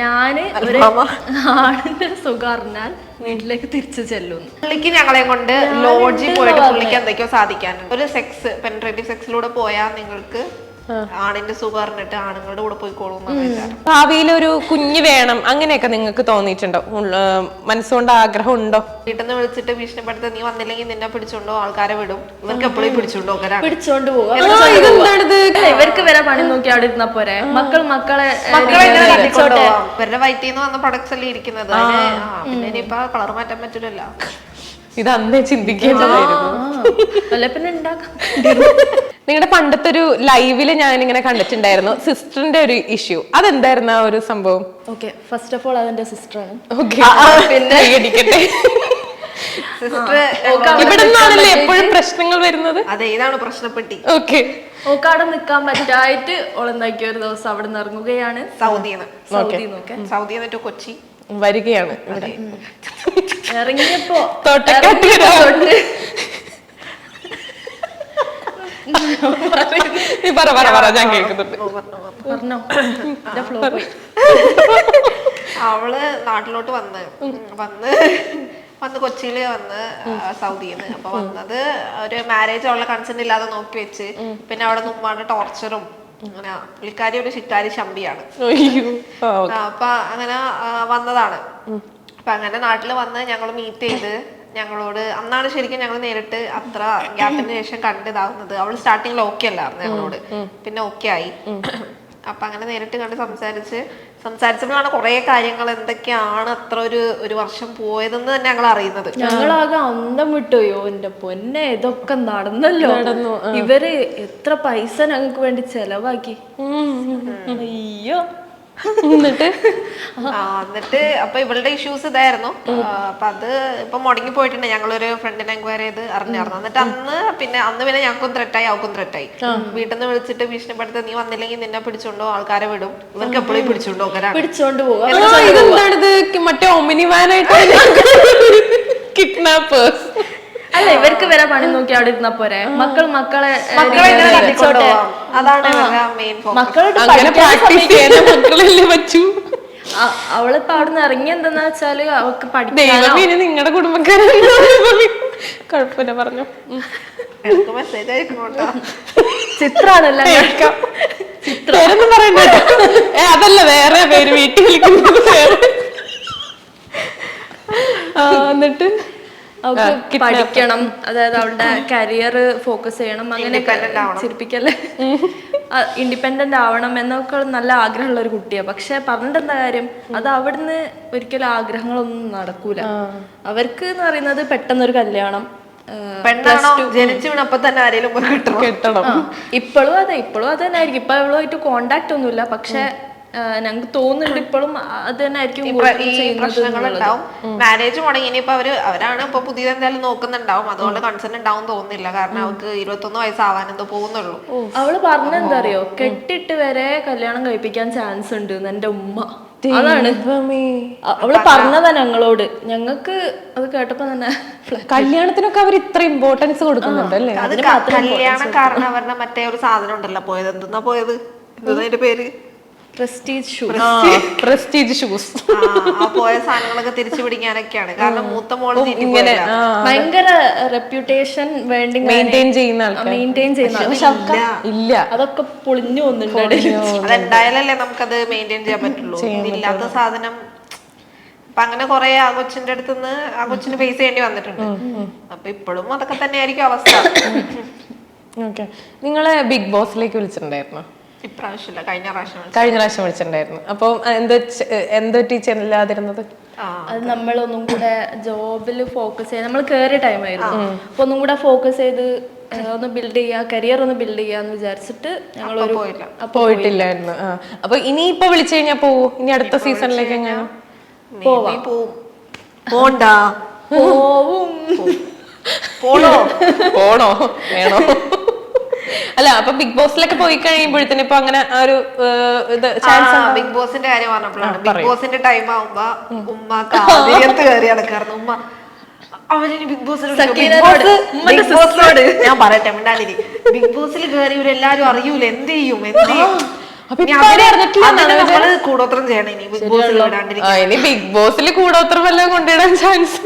ഞാൻ ഒരു ആണിന്റെ സുഖം അറിഞ്ഞാൽ വീട്ടിലേക്ക് തിരിച്ചു ചെല്ലുന്നു. പുള്ളിക്ക് ഞങ്ങളെ കൊണ്ട് ലോഡ്ജിൽ പോയിട്ട് പുള്ളിക്ക് എന്തൊക്കെയോ സാധിക്കാനുണ്ട്. ഒരു സെക്സ് പെൻട്രേറ്റീവ് സെക്സിലൂടെ പോയാൽ നിങ്ങൾക്ക് ആണിന്റെ സുഖം അറിഞ്ഞിട്ട് ആണുങ്ങളുടെ കൂടെ പോയിക്കോളും ഭാവിയിൽ ഒരു കുഞ്ഞ് വേണം. അങ്ങനെയൊക്കെ നിങ്ങൾക്ക് തോന്നിയിട്ടുണ്ടോ? മനസ്സുകൊണ്ട് ആഗ്രഹം ഉണ്ടോ വീട്ടിൽ നിന്ന് വിളിച്ചിട്ട് ഭീഷണിപ്പെടുത്ത നീ വന്നില്ലെങ്കിൽ നിന്നെ പിടിച്ചോണ്ടോ ആൾക്കാരെ വിടും. ഇവർക്ക് എപ്പോഴും പിടിച്ചോണ്ടോ പിടിച്ചോണ്ട് പോവാ ഇതെന്താണിത് അല്ല, ഇവർക്ക് വരെ പണി നോക്കി അവിടെ ഇരുന്നാ പോരെ മക്കൾ മക്കളെ. ഇവരുടെ വയറ്റിൽ നിന്ന് വന്ന പ്രൊഡക്ട്സ് അല്ലേ ഇരിക്കുന്നത്. പിന്നെ ഇനിയിപ്പൊ കളർ മാറ്റാൻ പറ്റില്ലല്ലോ ഇത് അന്നേ ചിന്തിക്കേണ്ടതായിരുന്നു അല്ല പിന്നെ ഉണ്ടാക്കാം നിങ്ങളുടെ പണ്ടത്തെ ഒരു ലൈവിൽ ഞാൻ ഇങ്ങനെ കണ്ടിട്ടുണ്ടായിരുന്നു. സിസ്റ്ററിന്റെ ഒരു ഇഷ്യൂ അതെന്തായിരുന്നു ആ ഒരു സംഭവം? ഓക്കെ ഫസ്റ്റ് ഓഫ് ഓൾ അതെന്റെ സിസ്റ്ററാണ് ഓക്കെ പിന്നെ? ഇവിടെ നിന്നാണല്ലേ എപ്പോഴും പ്രശ്നങ്ങൾ വരുന്നത്? അതെ ഇതാണ് പ്രശ്നപ്പെട്ടി. ഓക്കെ. ഓക്ക് അവിടെ നിക്കാൻ പറ്റായിട്ട് ഓളെന്താക്കിയ ഒരു ദിവസം അവിടെ നിന്ന് ഇറങ്ങുകയാണ്. സൗദിന്ന്. സൗദി നോക്കെ സൗദി എന്നിട്ട് കൊച്ചി. വരികയാണ് ഇവിടെ. ഇറങ്ങിയപ്പോ തൊട്ട് നീ പറ പറ പറ ഞാൻ കേൾക്കുന്നുണ്ട്. പറഞ്ഞോ. അവൾ നാട്ടിലോട്ട് വന്ന് വന്ന് വന്ന് കൊച്ചിയിൽ വന്ന് സൗദിയിൽ നിന്ന് അപ്പൊ വന്നത് ഒരു മാരേജ് അവളെ കൺസെന്റ് ഇല്ലാതെ നോക്കി വെച്ച്. പിന്നെ അവിടെ ഉമ്മാടെ ടോർച്ചറും അങ്ങനെ പുള്ളിക്കാരി ഒരു ശിക്കാരി ശമ്പിയാണ്. അപ്പൊ അങ്ങനെ വന്നതാണ്. അപ്പൊ അങ്ങനെ നാട്ടിൽ വന്ന് ഞങ്ങൾ മീറ്റ് ചെയ്ത്. ഞങ്ങളോട് അന്നാണ് ശരിക്കും ഞങ്ങൾ നേരിട്ട് അത്ര ഗ്യാപ്പിന് ശേഷം കണ്ടിതാവുന്നത് അവൾ സ്റ്റാർട്ടിങ്ങിൽ ഓക്കെ അല്ലായിരുന്നു ഞങ്ങളോട്. പിന്നെ ഓക്കെ ആയി. അപ്പൊ അങ്ങനെ നേരിട്ട് കണ്ട് സംസാരിച്ച് സംസാരിച്ചപ്പോഴാണ് കുറെ കാര്യങ്ങൾ എന്തൊക്കെയാണ് അത്ര ഒരു ഒരു വർഷം പോയതെന്ന് തന്നെ ഞങ്ങൾ അറിയുന്നത്. ഞങ്ങളാകെ അന്തം വിട്ടുപോയോ എന്റെ പൊന്നെ ഇതൊക്കെ നടന്നല്ലോ. ഇവർ എത്ര പൈസ ഞങ്ങൾക്ക് വേണ്ടി ചെലവാക്കി. അയ്യോ. എന്നിട്ട്? എന്നിട്ട് അപ്പൊ ഇവളുടെ ഇഷ്യൂസ് ഇതായിരുന്നു. അപ്പൊ അത് ഇപ്പൊ മുടങ്ങി പോയിട്ടുണ്ട്. ഞങ്ങളൊരു ഫ്രണ്ടിനെ എൻക്വയറി ചെയ്ത് അറിഞ്ഞായിരുന്നു. എന്നിട്ട് അന്ന് പിന്നെ അന്ന് പിന്നെ ഞങ്ങൾക്കും ത്രെട്ടായി അവൾക്കും ത്രെട്ടായി വീട്ടിൽ നിന്ന് വിളിച്ചിട്ട് ഭീഷണിപ്പെടുത്ത നീ വന്നില്ലെങ്കിൽ നിന്നെ പിടിച്ചോണ്ടോ ആൾക്കാരെ വിടും. ഇവർക്ക് എപ്പോഴും പിടിച്ചോണ്ടോ പിടിച്ചോണ്ട് പോകും മറ്റേ ഒമിനി വാനായിട്ട് കിഡ്നാപ്പേഴ്സ് അല്ല ഇവർക്ക് വരെ പണി നോക്കി അവിടെ ഇരുന്നാ പോരെ. മക്കൾ മക്കളെ. അതാണ് മക്കളോട് പറ്റൂ? അവളിപ്പോ അവിടെ നിന്ന് ഇറങ്ങി എന്തെന്നാ വെച്ചാൽ അവക്ക് പഠിക്കാനോ നിങ്ങളുടെ കുടുംബക്കാരെ കുഴപ്പമില്ല പറഞ്ഞു. എനിക്ക് മെസ്സേജ് അയക്കണോട്ടോ ചിത്രാണല്ലോ. പേരൊന്നും പറയണ്ട അതല്ല വേറെ പേര് വീട്ടിൽ വിളിക്കുന്നു ആ, എന്നിട്ട്? പഠിക്കണം. അതായത് അവളുടെ കരിയർ ഫോക്കസ് ചെയ്യണം. അങ്ങനെ ചിരിപ്പിക്കല്ലേ? ഇൻഡിപെൻഡന്റ് ആവണം എന്നൊക്കെ നല്ല ആഗ്രഹമുള്ള ഒരു കുട്ടിയാ. പക്ഷെ പറഞ്ഞിട്ട് എന്താ കാര്യം? അത് അവിടുന്ന് ഒരിക്കലും ആഗ്രഹങ്ങളൊന്നും നടക്കൂല. അവർക്ക് എന്ന് പറയുന്നത് പെട്ടെന്നൊരു കല്യാണം പെണ്ണാണോ? ജനിച്ചു വീണപ്പോ തന്നെ ആരെങ്കിലും കെട്ടണം. ഇപ്പോഴും അതെ. ഇപ്പോഴും അത് തന്നെ ആയിരിക്കും ഇപ്പൊ അവളുമായിട്ട് കോണ്ടാക്ട് ഒന്നുമില്ല. പക്ഷെ ഞങ്ങൾക്ക് തോന്നുന്നുണ്ട് ഇപ്പോഴും അത് തന്നെ ആയിരിക്കും ഉണ്ടാവും മാരേജ് മുടങ്ങി ഇനിയിപ്പോ അവർ അവരാണ് ഇപ്പൊ പുതിയത് എന്തായാലും നോക്കുന്നുണ്ടാവും. അതുകൊണ്ട് കൺസേൺ ഉണ്ടാവും തോന്നുന്നില്ല. കാരണം അവർക്ക് ഇരുപത്തൊന്ന് വയസ്സാവാൻ എന്തോ പോകുന്നുള്ളൂ. അവൾ പറഞ്ഞെന്താ അറിയോ കെട്ടിട്ട് വരെ കല്യാണം കഴിപ്പിക്കാൻ ചാൻസ് ഉണ്ട് എന്റെ ഉമ്മ. അതാണ്. അവൾ പറഞ്ഞതാ ഞങ്ങളോട്. ഞങ്ങക്ക് അത് കേട്ടപ്പോ തന്നെ കല്യാണത്തിനൊക്കെ അവർ ഇത്ര ഇമ്പോർട്ടൻസ് കൊടുക്കുന്നുണ്ട് അല്ലേ? കല്യാണം കാരണം അവരുടെ മറ്റേ ഒരു സാധനം ഉണ്ടല്ലോ പോയത്. എന്തെന്നാ പോയത്? എന്താ അതിന്റെ പേര്? പ്രസ്റ്റീജ് ഷൂസ് പ്രസ്റ്റീജ് ഷൂസ് ആ, ആ പോയ സാധനങ്ങളൊക്കെ തിരിച്ചു പിടിക്കാനൊക്കെയാണ്. കാരണം മൂത്ത മോൾ ഇങ്ങനെ ഭയങ്കര റെപ്യൂട്ടേഷൻ വേണ്ടി മെയിന്റെയിൻ ചെയ്യുന്ന ആൾക്കാർ മെയിന്റെയിൻ ചെയ്യുന്ന ഇല്ല. അതൊക്കെ പൊളിഞ്ഞു വന്നിട്ടുണ്ട് അതെന്തായാലല്ലേ നമുക്കത് മെയിന്റെയിൻ ചെയ്യാൻ പറ്റുള്ളൂ. ഇല്ലാത്ത സാധനം അപ്പൊ അങ്ങനെ കുറെ ആ കൊച്ചിന്റെ അടുത്തുനിന്ന് ആ കൊച്ചിന് ഫേസ് ചെയ്യേണ്ടി വന്നിട്ടുണ്ട്. അപ്പൊ ഇപ്പോഴും അതൊക്കെ തന്നെയായിരിക്കും അവസ്ഥ. ഓക്കെ നിങ്ങളെ ബിഗ് ബോസിലേക്ക് വിളിച്ചിട്ടുണ്ടായിരുന്നു? ഇപ്രാവശ്യമില്ല കഴിഞ്ഞ പ്രാവശ്യം കഴിഞ്ഞ പ്രാവശ്യം വിളിച്ചിട്ടുണ്ടായിരുന്നു. അപ്പം എന്തോ എന്തോ ടീച്ചർ ഇല്ലാതിരുന്നത് ആ അത് നമ്മളൊന്നും കൂടെ ജോബിൽ ഫോക്കസ് ചെയ്യാൻ നമ്മൾ കയറിയ ടൈമായിരുന്നു അപ്പൊ ഒന്നും കൂടെ ഫോക്കസ് ചെയ്ത് ഒന്ന് ബിൽഡ് ചെയ്യാ കരിയർ ഒന്ന് ബിൽഡ് ചെയ്യാന്ന് വിചാരിച്ചിട്ട് ഞങ്ങൾ പോയില്ല. അപ്പൊ പോയിട്ടില്ലായിരുന്നു. അപ്പൊ ഇനി ഇപ്പൊ വിളിച്ചു കഴിഞ്ഞാ പോവൂ? ഇനി അടുത്ത സീസണിലേക്ക് എങ്ങനെ? പോവും. പോണ്ട? പോവും. പോണോ? പോണോ? വേണോ? അല്ല അപ്പൊ ബിഗ് ബോസിലൊക്കെ പോയി കഴിയുമ്പോഴത്തേന് ഇപ്പൊ അങ്ങനെ ഒരു ഇത് ചാൻസ് ബിഗ് ബോസിന്റെ കാര്യം പറഞ്ഞപ്പോഴാണ്. ബിഗ് ബോസിന്റെ ടൈം ആവുമ്പോ ഉമ്മ ആദ്യത്ത് കയറി നടക്കാറുണ്ട് ഉമ്മ അവരിനി ബിഗ് ബോസിനോട് ഞാൻ പറയട്ടെ മിണ്ടാണ്ടിരി ബിഗ് ബോസിൽ കയറി ഇവരെല്ലാരും അറിയൂല. എന്ത് ചെയ്യും? എന്ത് ചെയ്യും? കൂടോത്രം ചെയ്യണം. ഇനി ബിഗ് ബോസിൽ കൂടോത്രം എല്ലാം കൊണ്ടിടാൻ ചാൻസ്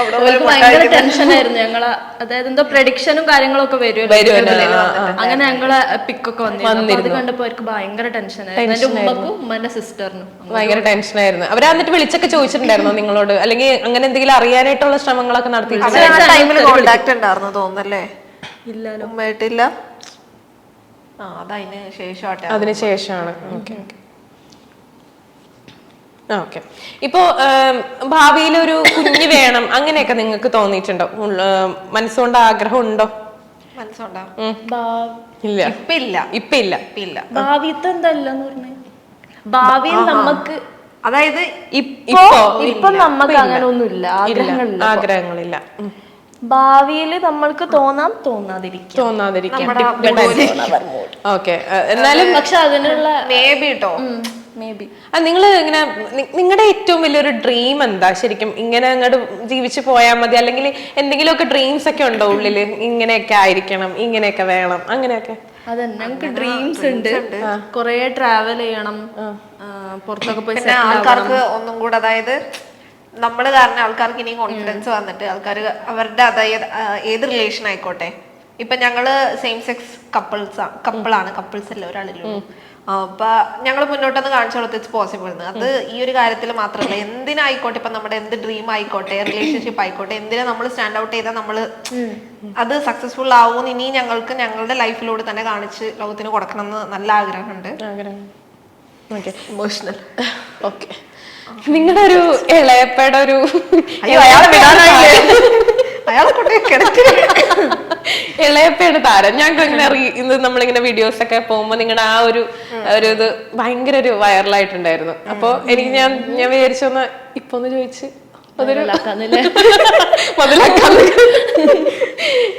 അവർക്ക് ഭയങ്കര ടെൻഷനായിരുന്നു ഞങ്ങളെ അതായത് എന്തോ പ്രഡിക്ഷനും കാര്യങ്ങളൊക്കെ വരുമല്ലോ വരുമല്ലോ, അങ്ങനെ ഞങ്ങളെ പിക്കൊക്കെ വന്നിരുന്നു. അത് കണ്ടപ്പോ അവർക്ക് ഭയങ്കര ടെൻഷനായിരുന്നു എന്റെ ഉമ്മക്കും ഉമ്മന്റെ സിസ്റ്ററിനും ഭയങ്കര ടെൻഷനായിരുന്നു അവർ എന്നിട്ട് വിളിച്ചൊക്കെ ചോദിച്ചിട്ടുണ്ടായിരുന്നോ നിങ്ങളോട്. അല്ലെങ്കിൽ അങ്ങനെ എന്തെങ്കിലും അറിയാനായിട്ടുള്ള ശ്രമങ്ങളൊക്കെ നടത്തി. അവർ ആ ടൈമിൽ കോണ്ടാക്ട് ഉണ്ടായിരുന്നു തോന്നുന്നല്ലേ? ഉമ്മയായിട്ടില്ല ആ അതതിന് ശേഷമാട്ടെ. അതിന് ശേഷമാണ്. ഓക്കെ ഓക്കെ ഇപ്പോ ഭാവിയിൽ ഒരു കുഞ്ഞ് വേണം. അങ്ങനെയൊക്കെ നിങ്ങൾക്ക് തോന്നിയിട്ടുണ്ടോ? മനസ്സുകൊണ്ട് ആഗ്രഹം ഉണ്ടോ. ഇല്ല ഇപ്പൊ ഇല്ല. ഇപ്പൊ ഇല്ല ഇല്ല ഭാവിത്തെ എന്തല്ലെന്ന് പറഞ്ഞേ? ഭാവിയിൽ നമുക്ക് അതായത് ഇപ്പോ ഇപ്പൊ നമുക്ക് അങ്ങനെ ഒന്നുമില്ല ആഗ്രഹങ്ങളില്ല ആഗ്രഹങ്ങളില്ല. ഭാവിയിൽ നമ്മൾക്ക് തോന്നാം തോന്നാതിരിക്കും. തോന്നാതിരിക്കും. ഓക്കെ. എന്നാലും പക്ഷെ അതിനുള്ള മേബി കേട്ടോ മേ ബി നിങ്ങൾ ഇങ്ങനെ നിങ്ങളുടെ ഏറ്റവും വലിയൊരു ഡ്രീം എന്താ? ശരിക്കും ഇങ്ങനെ അങ്ങോട്ട് ജീവിച്ചു പോയാൽ മതി. അല്ലെങ്കിൽ എന്തെങ്കിലുമൊക്കെ ഡ്രീംസ് ഒക്കെ ഉണ്ടോ ഉള്ളിൽ? ഇങ്ങനെയൊക്കെ ആയിരിക്കണം ഇങ്ങനെയൊക്കെ വേണം അങ്ങനെയൊക്കെ. അതെ ഞങ്ങൾക്ക് ഡ്രീംസ് ഉണ്ട്. കൊറേ ട്രാവൽ ചെയ്യണം. ആ, പുറത്തൊക്കെ പോയി ആൾക്കാർക്ക് ഒന്നും കൂടെ അതായത് നമ്മൾ കാരണം ആൾക്കാർക്ക് ഇനി കോൺഫിഡൻസ് വന്നിട്ട് ആൾക്കാർ അവരുടെ അതായത് ഏത് റിലേഷൻ ആയിക്കോട്ടെ. ഇപ്പൊ ഞങ്ങൾ സെയിം സെക്സ് കപ്പിൾസ് കപ്പിളാണ് കപ്പിൾസ് അല്ല ഒരാളില്ലോ അപ്പൊ ഞങ്ങൾ മുന്നോട്ടൊന്ന് കാണിച്ചു കൊടുത്ത് ഇറ്റ്സ് പോസിബിൾ അത് ഈ ഒരു കാര്യത്തിൽ മാത്രമല്ല എന്തിനായിക്കോട്ടെ ഇപ്പൊ നമ്മുടെ എന്ത് ഡ്രീം ആയിക്കോട്ടെ റിലേഷൻഷിപ്പ് ആയിക്കോട്ടെ എന്തിനാ നമ്മൾ സ്റ്റാൻഡ് ഔട്ട് ചെയ്താൽ നമ്മൾ അത് സക്സസ്ഫുൾ ആവും ഇനി ഞങ്ങൾക്ക് ഞങ്ങളുടെ ലൈഫിലൂടെ തന്നെ കാണിച്ച് ലോകത്തിന് കൊടുക്കണം എന്ന് നല്ല ആഗ്രഹമുണ്ട്. ഇമോഷണൽ ഓക്കെ നിങ്ങളുടെ ഒരു ഇളയപ്പയുടെ ഒരു അയ്യോ അയാളെ വിടാനായില്ലേ? അയാളെ കൊണ്ടേ കിടത്തില്ല ഇളയപ്പയാണ് താരം. ഞാൻ ഇങ്ങനെ ഇന്ന് നമ്മളിങ്ങനെ വീഡിയോസ് ഒക്കെ പോകുമ്പോ നിങ്ങളുടെ ആ ഒരു ഒരു ഇത് ഭയങ്കര ഒരു വൈറലായിട്ടുണ്ടായിരുന്നു അപ്പൊ എനിക്ക് ഞാൻ ഞാൻ വിചാരിച്ചു ഇപ്പൊന്ന് ചോദിച്ച്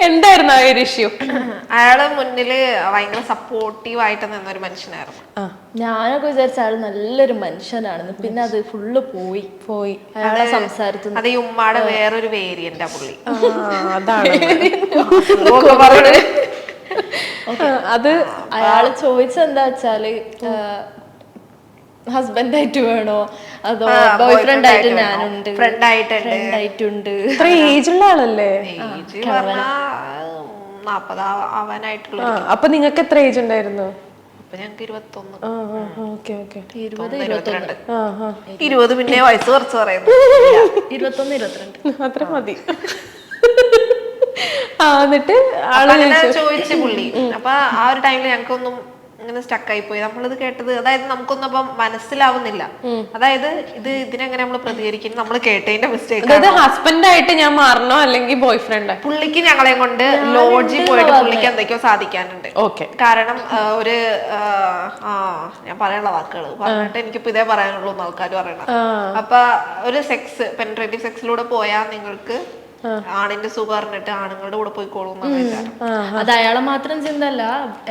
എന്തായിരുന്നു ആ ഒരു ഇഷ്യൂ? അയാളെ മുന്നിൽ ഭയങ്കര സപ്പോർട്ടീവ് ആയിട്ട് നിന്നൊരു മനുഷ്യനായിരുന്നു. ആ. ഞാനൊക്കെ വിചാരിച്ച ആൾ നല്ലൊരു മനുഷ്യനാണെന്ന് പിന്നെ അത് ഫുള്ള് പോയി. പോയി. അയാളെ സംസാരത്തിൽ അത് ഈ ഉമ്മാടെ വേറൊരു വേരിയന്റ് പുള്ളി. ആ, അതാണ്. അത് അയാൾ ചോദിച്ചെന്താ വെച്ചാൽ ഹസ്ബൻഡ് ആയിട്ട് വേണോ? അതോ ബോയ് ഫ്രണ്ട് ആയിട്ട് ഞാനുണ്ട്. ഫ്രണ്ട് ആയിട്ടുണ്ട്. ഫ്രണ്ട് ആയിട്ടുണ്ട്. ഇത്ര ഏജുള്ള ആളല്ലേ? ഏജ് നാപ്പത് ആവാനായിട്ടുള്ള അപ്പൊ നിങ്ങൾക്ക് എത്ര ഏജ് ഉണ്ടായിരുന്നു? ഇരുപത് പിന്നെ വയസ്സ് കുറച്ച് പറയുന്നു. ഇരുപത്തൊന്ന് ഇരുപത്തിരണ്ട്. അത്ര മതി. ആ എന്നിട്ട് ചോദിച്ചു. പുള്ളി. അപ്പൊ ആ ഒരു ടൈമിൽ ഞങ്ങൾക്കൊന്നും ഇങ്ങനെ സ്റ്റക്കായി പോയി നമ്മളിത് കേട്ടത് അതായത് നമുക്കൊന്നും അപ്പം മനസ്സിലാവുന്നില്ല. അതായത് ഇത് ഇതിനെങ്ങനെ നമ്മൾ പ്രതികരിക്കും നമ്മൾ കേട്ടതിന്റെ മിസ്റ്റേക്ക് അതായത് ഹസ്ബൻഡ് ആയിട്ട് ഞാൻ മാറണോ അല്ലെങ്കിൽ ബോയ് ഫ്രണ്ട് പുള്ളിക്ക് ഞങ്ങളെ കൊണ്ട് ലോഡ്ജിൽ പോയിട്ട് പുള്ളിക്ക് എന്തൊക്കെയോ സാധിക്കാനുണ്ട്. ഓക്കെ കാരണം ഒരു ഞാൻ പറയാനുള്ള വാക്കുകൾ പറഞ്ഞിട്ട് എനിക്കിപ്പോ ഇതേ പറയാനുള്ളൂ എന്ന് ആൾക്കാർ പറയണം അപ്പൊ ഒരു സെക്സ് പെൻട്രേറ്റീവ് സെക്സിലൂടെ പോയാൽ നിങ്ങൾക്ക് ആണിന്റെ സുഖം അറിഞ്ഞിട്ട് ആണുങ്ങളുടെ കൂടെ പോയിക്കോളും അത് അയാളെ മാത്രം ചിന്ത അല്ല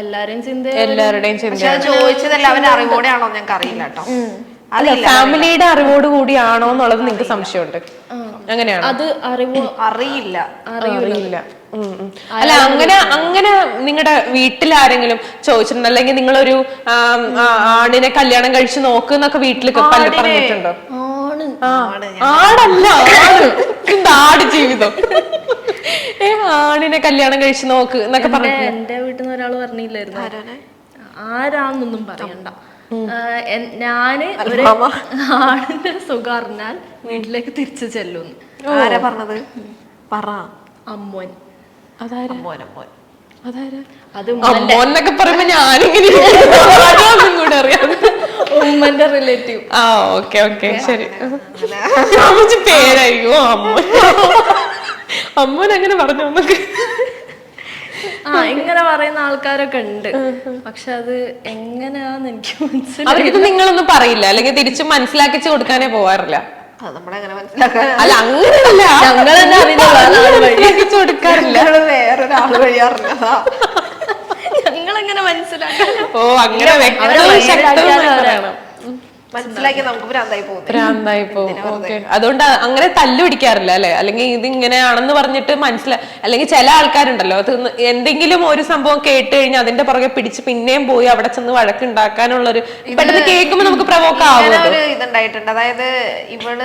എല്ലാരെയും ചിന്ത എല്ലാവരുടെയും ചിന്ത. ചോദിച്ചതല്ല അവന്റെ അറിവോടെയാണോ ഞങ്ങൾക്ക് അറിയില്ല കേട്ടോ. അല്ല ഫാമിലിയുടെ അറിവോട് കൂടിയാണോ എന്നുള്ളത് നിങ്ങൾക്ക് സംശയമുണ്ട്. അങ്ങനെയാണ്? അത് അറിവ്? അറിയില്ല. അറിയില്ല. അല്ല അങ്ങനെ അങ്ങനെ നിങ്ങളുടെ വീട്ടിൽ ആരെങ്കിലും ചോദിച്ചിട്ടുണ്ടോ? അല്ലെങ്കിൽ നിങ്ങളൊരു ആണിനെ കല്യാണം കഴിച്ച് നോക്കുന്നൊക്കെ വീട്ടിൽ പറഞ്ഞിട്ടുണ്ടോ? ആണല്ല ആണ് ആട് ജീവിതം? ഏ ആണിനെ കല്യാണം കഴിച്ചു നോക്ക് എന്നൊക്കെ പറഞ്ഞു എന്റെ- വീട്ടിൽ നിന്ന് ഒരാൾ പറഞ്ഞില്ലായിരുന്നു? ആരാന്നൊന്നും പറയണ്ട. ഞാൻ ഒരു ആണിന്റെ സുഖം അറിഞ്ഞാൽ വീട്ടിലേക്ക് തിരിച്ചു ചെല്ലുന്നു. ആരാ പറഞ്ഞത്? പറ. അമ്മോൻ. അതാരാ? മോനെ മോൻ അതാരാ? അത് പറയുമ്പോ ഞാനിങ്ങനെ കൂടെ അറിയാം ഉമ്മന്റെ റിലേറ്റീവ് ആ ഓക്കെ ഓക്കെ ശരി. അമ്മച്ചി പേരായിരിക്കും അമ്മ. അമ്മൻ അങ്ങനെ പറഞ്ഞു നമുക്ക് ആ ഇങ്ങനെ പറയുന്ന ആൾക്കാരൊക്കെ ഉണ്ട്. പക്ഷെ അത് എങ്ങനെയാന്ന് എനിക്ക് മനസ്സിലായി അവർക്കിത് നിങ്ങളൊന്നും പറയില്ല. അല്ലെങ്കിൽ തിരിച്ചു മനസ്സിലാക്കിച്ചു കൊടുക്കാനേ പോവാറില്ല. അല്ല അങ്ങനെയല്ല. ഞങ്ങൾ തന്നെ അറിയില്ല കൊടുക്കാറില്ല. വേറൊരാൾ വഴി അറിഞ്ഞതാ ഞങ്ങൾ മനസ്സിലാക്കാം ഓ അങ്ങനെ മനസ്സിലാക്കി നമുക്ക് ഭ്രാന്തായി പോകും. ഭ്രാന്തായി പോകും. ഓക്കെ. അതുകൊണ്ട് അങ്ങനെ തല്ലു പിടിക്കാറില്ല അല്ലെ? അല്ലെങ്കിൽ ഇത് ഇങ്ങനെയാണെന്ന് പറഞ്ഞിട്ട് മനസ്സിലായി അല്ലെങ്കിൽ ചില ആൾക്കാരുണ്ടല്ലോ അത് എന്തെങ്കിലും ഒരു സംഭവം കേട്ട് കഴിഞ്ഞാൽ അതിന്റെ പുറകെ പിടിച്ച് പിന്നെയും പോയി അവിടെ ചെന്ന് വഴക്കുണ്ടാക്കാനുള്ള ഒരു പെട്ടെന്ന് കേൾക്കുമ്പോൾ നമുക്ക് പ്രവോക്ക് ആവും ഇതുണ്ടായിട്ടുണ്ട്. അതായത് ഇവൾ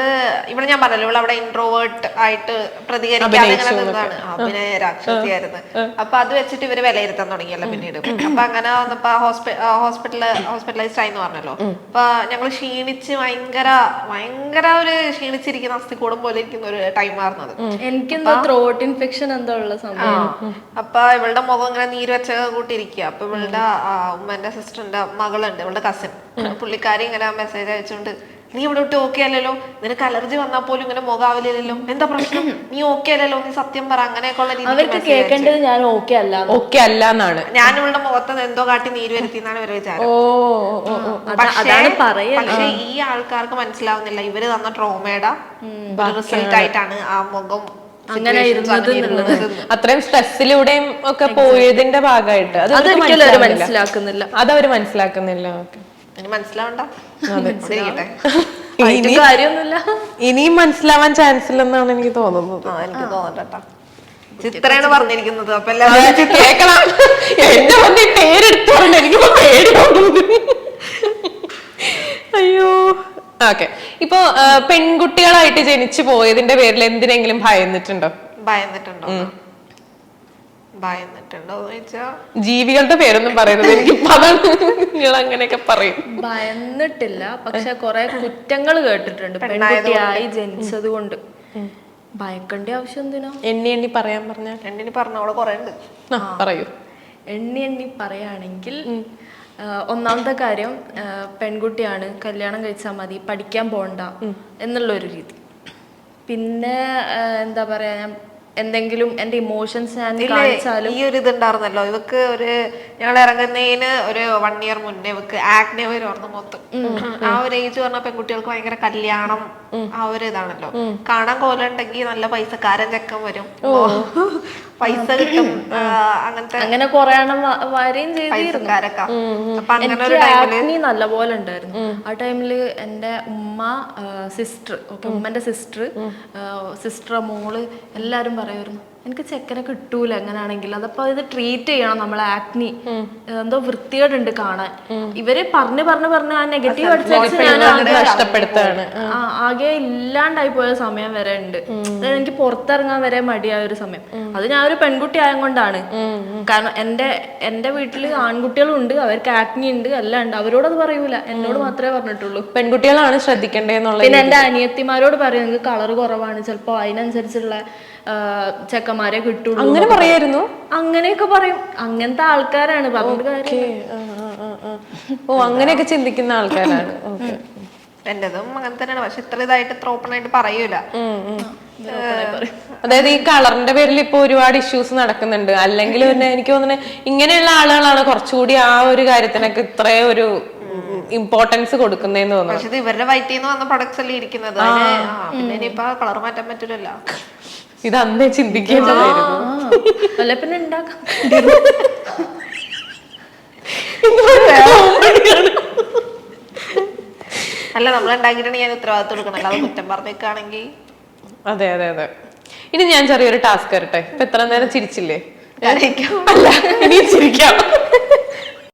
ഇവൾ ഞാൻ പറഞ്ഞല്ലോ ഇവൾ അവിടെ ഇൻട്രോവേർട്ട് ആയിട്ട് പ്രതികരിക്കാതെ ഇങ്ങനെ അഭിനയ രാക്ഷസിയായിരുന്നു. അപ്പൊ അത് വെച്ചിട്ട് ഇവർ വിലയിരുത്താൻ തുടങ്ങിയല്ലോ പിന്നീട്. അപ്പൊ അങ്ങനെ വന്നപ്പോ ഹോസ്പിറ്റൽ ഹോസ്പിറ്റലൈസ്ഡ് ആയിന്ന് പറഞ്ഞല്ലോ. അപ്പൊ ഞങ്ങൾ ക്ഷീണിച്ച് ഭയങ്കര ഭയങ്കര ഒരു ക്ഷീണിച്ചിരിക്കുന്ന അസ്ഥികൂടം പോലെ ഇരിക്കുന്ന ഒരു ടൈം ആയിരുന്നത് എനിക്കെന്തോ ത്രോട്ട് ഇൻഫെക്ഷൻ എന്തോ ഉള്ള സംഭവം. അപ്പൊ ഇവളുടെ മുഖം ഇങ്ങനെ നീര് വെച്ച കൂട്ടിരിക്കുക അപ്പൊ ഇവളുടെ ഉമ്മന്റെ സിസ്റ്ററിന്റെ മകളുണ്ട് ഇവളുടെ കസിൻ പുള്ളിക്കാരി ഇങ്ങനെ മെസ്സേജ് അയച്ചുകൊണ്ട് നീ ഇവിടെ വിട്ട് ഓക്കെ അല്ലല്ലോ? നിനക്ക് അലർജി വന്നാൽ പോലും ഇങ്ങനെ മുഖാവില്ലല്ലോ എന്താ പ്രശ്നം? നീ ഓക്കെ അല്ലല്ലോ? നീ സത്യം പറ. അങ്ങനെയൊക്കെ ഉള്ള അവർക്ക് കേൾക്കേണ്ടത് ഞാൻ ഓക്കെ അല്ല ഓക്കെ അല്ല എന്നാണ്. ഞാൻ ഇവളുടെ മുഖത്ത് എന്തോ കാട്ടി നീര് വരുത്തി എന്നാണ് ഇവരെ വിചാരം. പക്ഷെ ഈ ആൾക്കാർക്ക് മനസ്സിലാവുന്നില്ല. ഇവർ തന്ന ട്രോമയുടെ റിസൾട്ട് ആയിട്ടാണ് ആ മുഖം അങ്ങനെ ഇരുന്നത്. അത്രയും സ്ട്രെസ്സിലൂടെയും ഒക്കെ പോയതിന്റെ ഭാഗമായിട്ട്. അത്. മനസ്സിലാക്കുന്നില്ല. അതവര് മനസ്സിലാക്കുന്നില്ല. ഓക്കെ ഇനി മനസ്സിലാവണ്ട? കാര്യമൊന്നുമില്ല. ഇനിയും മനസ്സിലാവാൻ ചാൻസ് ഇല്ലെന്നാണ് എനിക്ക് തോന്നുന്നത്. എനിക്ക് തോന്നണ്ട ചിത്രയാണ് പറഞ്ഞിരിക്കുന്നത്. അപ്പൊ എല്ലാവരും കേക്കണം. എന്റെ വന്ന് ഈ പേരെടുത്ത് എനിക്ക് പേടി. അയ്യോ. ഓക്കെ. ഇപ്പൊ പെൺകുട്ടികളായിട്ട് ജനിച്ചു പോയതിന്റെ പേരിൽ എന്തിനെങ്കിലും ഭയന്നിട്ടുണ്ടോ? ഭയന്നിട്ടുണ്ടോ? ജീവികളുടെ പേരൊന്നും പറയുന്നത് എനിക്ക് നിങ്ങൾ അങ്ങനെയൊക്കെ പറയും. ഭയന്നിട്ടില്ല. പക്ഷെ കൊറേ കുറ്റങ്ങൾ കേട്ടിട്ടുണ്ട്. പെൺകുട്ടിയായി ജനിച്ചത് കൊണ്ട്. ഭയക്കേണ്ട ആവശ്യം എന്തിനാ? എണ്ണി എണ്ണി പറയാൻ പറഞ്ഞ എണ്ണി പറഞ്ഞോളെ കൊറേ ഉണ്ട്. പറയൂ. എണ്ണി എണ്ണി പറയുകയാണെങ്കിൽ ഒന്നാമത്തെ കാര്യം പെൺകുട്ടിയാണ്. കല്യാണം കഴിച്ചാൽ മതി പഠിക്കാൻ പോണ്ട എന്നുള്ള ഒരു രീതി. പിന്നെ എന്താ പറയാ ഞാൻ എന്തെങ്കിലും എന്റെ ഇമോഷൻസ് ഞാൻ കാണിച്ചാലും ഈ ഒരു ഇതുണ്ടായിരുന്നല്ലോ ഇവക്ക് ഒരു ഞങ്ങൾ ഇറങ്ങുന്നതിന് ഒരു വൺ ഇയർ മുന്നേ ഇവക്ക് ആക്നെ വരുമായിരുന്നു മൊത്തം. ആ ഒരു ഏജ് പറഞ്ഞ പെൺകുട്ടികൾക്ക് ഭയങ്കര കല്യാണം ആ ഒരു ഇതാണല്ലോ. കാണാൻ കോലുണ്ടെങ്കിൽ നല്ല പൈസക്കാരൻ ചെക്കൻ വരും. പൈസ കിട്ടും. അങ്ങനത്തെ അങ്ങനെ കൊറേ എണ്ണം വരെയും ചെയ്തിരുന്നു. നല്ലപോലെ ഉണ്ടായിരുന്നു. ആ ടൈമിൽ എന്റെ ഉമ്മ സിസ്റ്റർ ഓക്കെ ഉമ്മന്റെ സിസ്റ്റർ സിസ്റ്റർ മോൾ എല്ലാരും പറയുമായിരുന്നു എനിക്ക് ചെക്കനെ കിട്ടൂല എങ്ങനെയാണെങ്കിൽ അതപ്പോ ഇത് ട്രീറ്റ് ചെയ്യണം നമ്മളെ ആക്നി എന്തോ വൃത്തികേടുണ്ട് കാണാൻ. ഇവർ പറഞ്ഞ് പറഞ്ഞ് പറഞ്ഞ് ആ നെഗറ്റീവ് ഞാൻ ആകെ ഇല്ലാണ്ടായി പോയ സമയം വരെ ഉണ്ട്. എനിക്ക് പുറത്തിറങ്ങാൻ വരെ മടിയായ ഒരു സമയം. അത് ഞാൻ ഒരു പെൺകുട്ടി ആയതുകൊണ്ടാണ് കാരണം എന്റെ എന്റെ വീട്ടിൽ ആൺകുട്ടികളുണ്ട് അവർക്ക് ആക്നി ഉണ്ട് എല്ലാം ഉണ്ട്. അവരോട് അത് പറയൂല. എന്നോട് മാത്രമേ പറഞ്ഞിട്ടുള്ളൂ. പെൺകുട്ടികളാണ് ശ്രദ്ധിക്കേണ്ടത് പിന്നെ എന്റെ അനിയത്തിമാരോട് പറയും നിങ്ങൾക്ക് കളർ കുറവാണ്. ചിലപ്പോ അതിനനുസരിച്ചുള്ള ആ, ചെക്കന്മാരെ കിട്ടുള്ളൂ അങ്ങനെ പറയായിരുന്നു? അങ്ങനെയൊക്കെ പറയും. അങ്ങനത്തെ ആൾക്കാരാണ്. പറഞ്ഞിട്ട്. ഓ അങ്ങനെയൊക്കെ ചിന്തിക്കുന്ന ആൾക്കാരാണ്. എന്റേതും അങ്ങനെ തന്നെയാണ്. പക്ഷെ ഇത്ര ഇതായിട്ട് ഇത്ര ഓപ്പൺ ആയിട്ട് പറയൂല. അതായത് ഈ കളറിന്റെ പേരിൽ ഇപ്പൊ ഒരുപാട് ഇഷ്യൂസ് നടക്കുന്നുണ്ട്. അല്ലെങ്കിൽ പിന്നെ എനിക്ക് തോന്നുന്നത് ഇങ്ങനെയുള്ള ആളുകളാണ് കുറച്ചുകൂടി ആ ഒരു കാര്യത്തിനൊക്കെ ഇത്ര ഒരു ഇമ്പോർട്ടൻസ് കൊടുക്കുന്നതെന്ന് തോന്നുന്നു. പക്ഷെ ഇവരുടെ വയറ്റിൽ നിന്ന് വന്ന പ്രൊഡക്ട്സ് അല്ലേ ഇരിക്കുന്നത്. അതിന് ആ, പിന്നെ ഇനിയിപ്പൊ കളർ മാറ്റാൻ പറ്റില്ലല്ലോ ഇത് അന്നേ ചിന്തിക്കേണ്ടതായിരുന്നു അല്ല പിന്നെ ഉണ്ടാക്കാം. അല്ല നമ്മൾ ഉണ്ടാക്കിയിട്ടുണ്ടെങ്കിൽ ഞാൻ ഉത്തരവാദിത്വം കൊടുക്കണം അല്ലാതെ കുറ്റം പറഞ്ഞേക്കാണെങ്കിൽ അതെ അതെ അതെ. ഇനി ഞാൻ ചെറിയൊരു ടാസ്ക് തരട്ടെ ഇപ്പൊ എത്ര നേരം ചിരിച്ചില്ലേ. അല്ല ഇനി ചിരിക്കാം.